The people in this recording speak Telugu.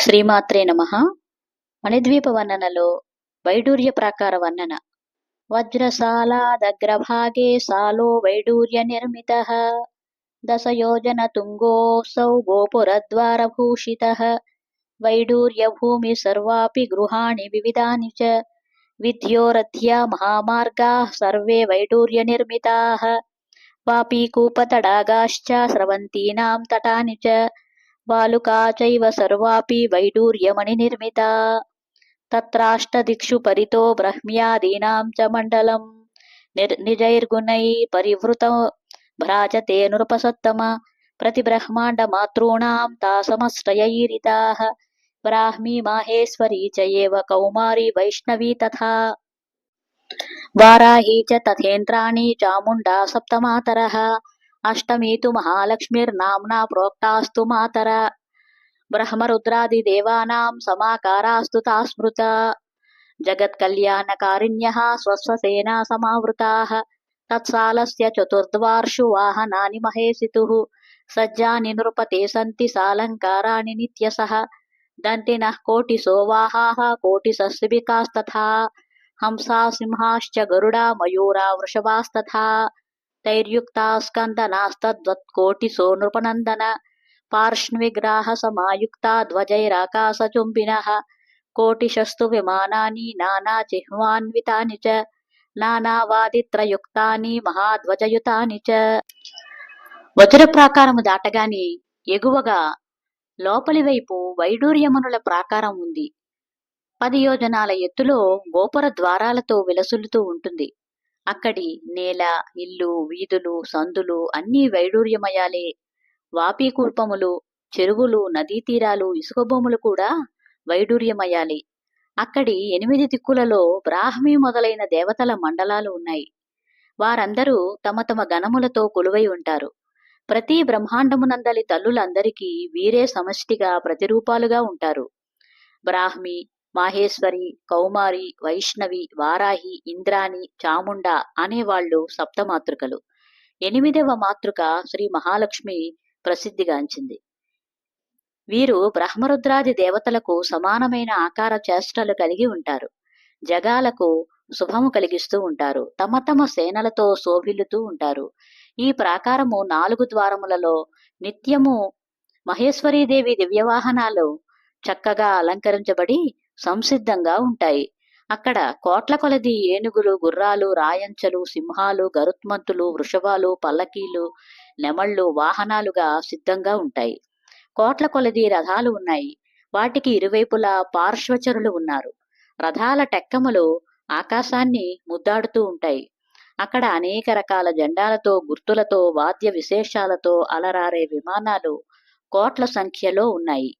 శ్రీమాత్రే నమ. మణిద్వీప వర్ణనలో వైడూర్య ప్రాకార వర్ణన. వజ్రశాలాదగ్రభాగే సాలో వైడూర్య నిర్మిత. దశయోజన తుంగోసౌ గోపురద్వారభూషిత. వైడూర్య భూమి సర్వాపి గృహాణి వివిధాని చ. విద్యోరథ్యా మహామార్గా సర్వే వైడూర్య నిర్మితా. వాపీకూపతడాగాశ్చ స్రవంతీనాం తటాని చ. వాలుకా చైవ సర్వాపి వైడూర్యమణి నిర్మితా. తత్రాష్టదిక్షు పరితో బ్రహ్మ్యాదీనాం చ మండలం. నిర్ నిజైర్గుణై పరివృత భ్రాజతే నృపసత్తమ ప్రతిబ్రహ్మాండ మాతॄణాం తా సమష్టయైరితాః బ్రాహ్మీ మాహేశ్వరీ చ ఏవ కౌమారీ వైష్ణవీ తథా. వారాహీ చ తథేంద్రాణి చాముండా సప్తమాతరः. అష్టమీ తు మహాలక్ష్మిర్నామ్నా ప్రోక్తాస్తు మాతర బ్రహ్మరుద్రాదిదేవానాం సమాకారాస్తు తా స్మృతా జగత్కల్యాణకారిణ్యः స్వస్వసేనా సమావృతాः తత్సాలస్య చతుర్ద్వార్షు వాహనాని మహేసితుः సజ్జాని నృపతే సంతి సాలంకారాణి నిత్యసః దంతినః కోటిసో వాహాः కోటిసస్వికాస్తథా హంసా సింహాశ్చ గరుడా మయూరా వృషభాస్తథా తైర్యుక్తా స్కందనాస్తద్వత్కోటిసో నృపనందన పార్ష్ణ్విగ్రాహ సమాయుక్తా ధ్వజైరాకాశచుంబినः కోటిశస్తు విమానాని నానాచిహ్వాన్వితాని చ నానావాదిత్రయుక్తాని మహాధ్వజయుతాని చ వజ్ర ప్రాకారము దాటగాని ఎగువగా లోపలి వైపు వైడూర్యమనుల ప్రాకారం ఉంది. పది యోజనాల ఎత్తులో గోపుర ద్వారాలతో విలసులుతూ ఉంటుంది. అక్కడి నేల ఇల్లు వీధులు సందులు అన్నీ వైడూర్యమయాలే. వాపీకూర్పములు చెరువులు నదీ తీరాలు ఇసుక భూములు కూడా వైడూర్యమయాలే. అక్కడి ఎనిమిది దిక్కులలో బ్రాహ్మీ మొదలైన దేవతల మండలాలు ఉన్నాయి. వారందరూ తమ తమ గణములతో కొలువై ఉంటారు. ప్రతి బ్రహ్మాండమునందలి తల్లులందరికీ వీరే సమష్టిగా ప్రతిరూపాలుగా ఉంటారు. బ్రాహ్మి మాహేశ్వరి కౌమారి వైష్ణవి వారాహి ఇంద్రాణి చాముండ అనేవాళ్ళు సప్తమాతృకలు. ఎనిమిదవ మాతృక శ్రీ మహాలక్ష్మి ప్రసిద్ధిగాంచింది వీరు బ్రహ్మరుద్రాది దేవతలకు సమానమైన ఆకార చేష్టలు కలిగి ఉంటారు. జగాలకు శుభము కలిగిస్తూ ఉంటారు. తమ తమ సేనలతో శోభిల్లుతూ ఉంటారు. ఈ ప్రాకారము నాలుగు ద్వారములలో నిత్యము మహేశ్వరీదేవి దివ్యవాహనాలు చక్కగా అలంకరించబడి సంసిద్ధంగా ఉంటాయి. అక్కడ కోట్ల కొలది ఏనుగులు గుర్రాలు రాయంచలు సింహాలు గరుత్మంతులు వృషభాలు పల్లకీలు నెమళ్ళు వాహనాలుగా సిద్ధంగా ఉంటాయి. కోట్ల కొలది రథాలు ఉన్నాయి. వాటికి ఇరువైపులా పార్శ్వచరులు ఉన్నారు. రథాల టెక్కములు ఆకాశాన్ని ముద్దాడుతూ ఉంటాయి. అక్కడ అనేక రకాల జెండాలతో గుర్తులతో వాద్య విశేషాలతో అలరారే విమానాలు కోట్ల సంఖ్యలో ఉన్నాయి.